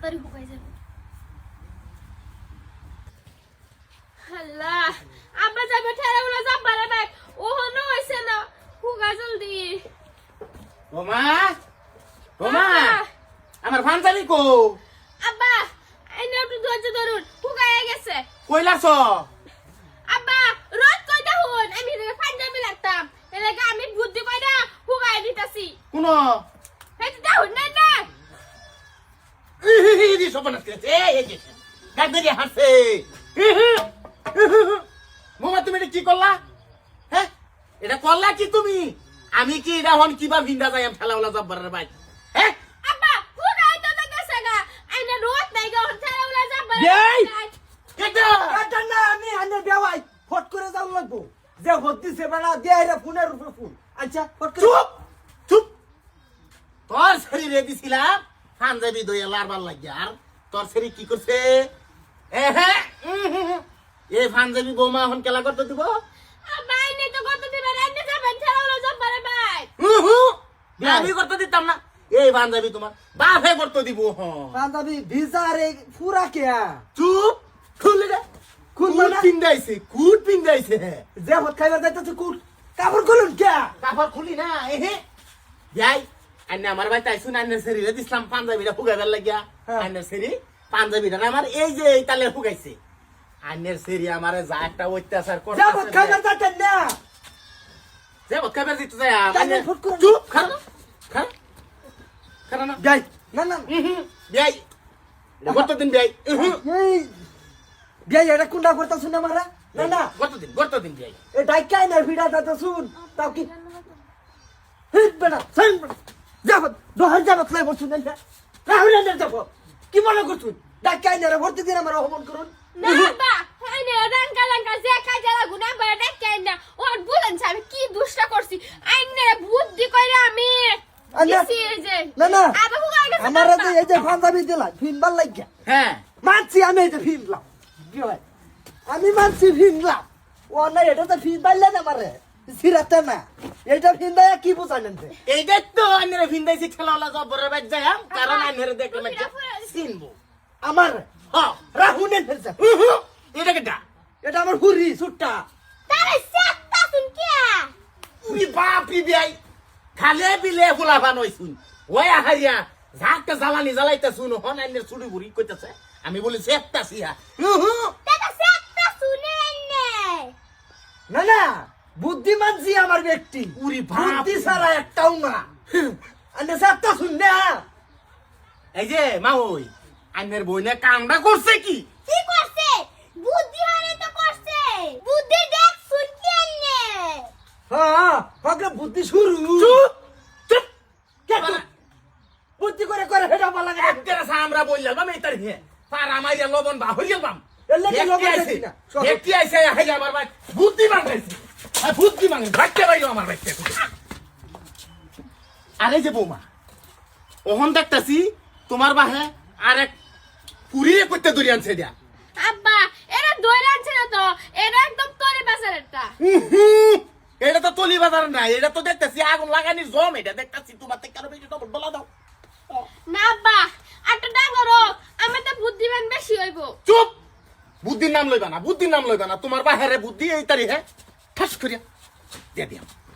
তাড়াতাড়ি হুকাই যাব। আল্লাহ আব্বা যাবে ঠেলা উলা যাব বারে ভাই ও হনো হইছে না। হুকা জলদি। বোমা আব্বা, আমার ফানসালি কো আব্বা আইনে একটু ধৈর্য ধরুন। হুকায় গেছে। কইলাছ? আব্বা রোজ কইতা হুন আমি এদিকে পাঞ্জাবি লাগতাম। এলাকা আমি বুদ্ধি কইরা হুকায় দিতাছি। কোন? এই তো না কি করলা হ্যাঁ এটা করলা কি তুমি আমি কি এটা কিবা ভিন্দা যাই ঠেলাওলা জব্বারের ভাই হ্যাঁ আব্বা হুকায় তো তো গেছে গা আইনে রোজ নাই না আমি আনে দেওয়াই ফট রে ফোনের উপরে আচ্ছা ফট করে চুপ চুপ তোর শরীরে দিছিলাম পাঞ্জাবি দইয়া লারবার লাগিয়া। আর তোর শরীর কি করছে? এ হ্যাঁ এই পাঞ্জাবি বৌমা এখন কেলা করতে দিব? তো কত যাবেন আমি করতে দিতাম না। এই পাঞ্জাবি তোমার বাপে করতে দিব। পাঞ্জাবি ভিজা রে পুরা কে? চুপ খুলে খুলবো কুট। পিন্দাইছে কুট পিন্দাইছে যে হত খাইবার যাইতেছে কুট। কাপড় খুলুন কে? কাপড় খুলি না এহে যাই। আন্নে আমার ভাই তাইছুন আন্নের শরীরে দিছিলাম পাঞ্জাবিটা ফুগাইবার লাগিয়া। আন্নের শরীর পাঞ্জাবিটা আমার এই যে এই তালে ফুগাইছে আন্নের শরীর আমারে যা একটা অত্যাচার যে হত করতে খাইবার যাইতেন না যে বকাবার দিতে যায় যাই, ফুট করে- চুপ খারাপ খারাপ খারাপ না যাই না না বিয়াই গতদিন বিয়াই এই বিয়া এটা কোনটা করতা শুনে মারা না না গতদিন বিয়াই এ ডাইকাই না ভিড়া দাতা শুন তাও কি বেড়া যাব দহর যাব ফ্লাই বসুন না রাহুল না যাব কি মনে করছুন ডাইকাই না ভর্তি দিন আমার অপমান করুন। না আব্বা আইনে রাঙ্কা রাঙ্কা যে কাজে লাগু না বারে ডাক্তার না ওর বলেন আমি কি দুষ্টা করছি। আইনে বুদ্ধি কইরা আমি আন্না, এই যে। না না। আমার এই যে পাঞ্জাবি দিলা ফিনবার লাগিয়া। হ্যাঁ। মানছি আমি এই যে ফিনলাম কি হয়? আমি মানছি ফিনলাম ও না এটা তো ফিন পাইলে না মারে সিরাতে না এটা ফিন দেয়া কি বুঝালেন যে এইটা তো ভিন্দাইছে খেলাওয়ালা কারণ দেখলাম একটা চিনবো আমার? হ্যাঁ রাহুলের ফেলছে এটা কেটা? এটা আমার হুরি। সুট্টা। তারে সাতটা শুন কে? উনি বাপরি বিয়াই খালে বিলে ফুলাফান হইছুন। ওই আহারিয়া ঝাঁকটা জ্বালানি জ্বালাইতে শুন হন আইনের চুরি বুড়ি কইতেছে। আমি বলি সাতটা আইনে না না। বুদ্ধিমান জি আমার ব্যক্তি। উরি বুদ্ধি ছাড়া একটাও না। আন্নে সাতটা শুনলে এই যে মা ওই আইনের বইনে কামটা করছে কি? কি করছে? বুদ্ধি হারে তো করছে। বুদ্ধি দেখ শুন কে আইনে। হ্যাঁ হকে বুদ্ধি শুরু। চুপ চুপ। কে? বুদ্ধি করে করে হেটা পালা গেলে একটা আমরা বললাম আমি তার হে পার আমাইয়া লবণ বা হরিয়াল বাম। এর লেগে লবণ না। সব। আইছে আমার বুদ্ধি আর বুদ্ধি পাইলো আমার আরে যে বৌমা ওহন দেখতাছি তোমার বাহে আর এক পুরিয়ে করতে দড়ি আনছে দিয়া। আব্বা এরা দইরা আনছে না তো? এরা একদম তরে বাজারেরটা। এটা তো তলি বাজার না এটা তো দেখতেছি আগুন লাগানি জম এটা দেখতেছি তোমার থেকে আরও বেশি ডবল বলা দাও। না আব্বা আটটা ডাঙর হোক, আমার তো বুদ্ধিমান বেশি হইব। চুপ! বুদ্ধির নাম লইবা না বুদ্ধির নাম লইবা না তোমার বাহারে বুদ্ধি এই তারি হ্যাঁ ঠাস করিয়া দিয়ে দিয়াম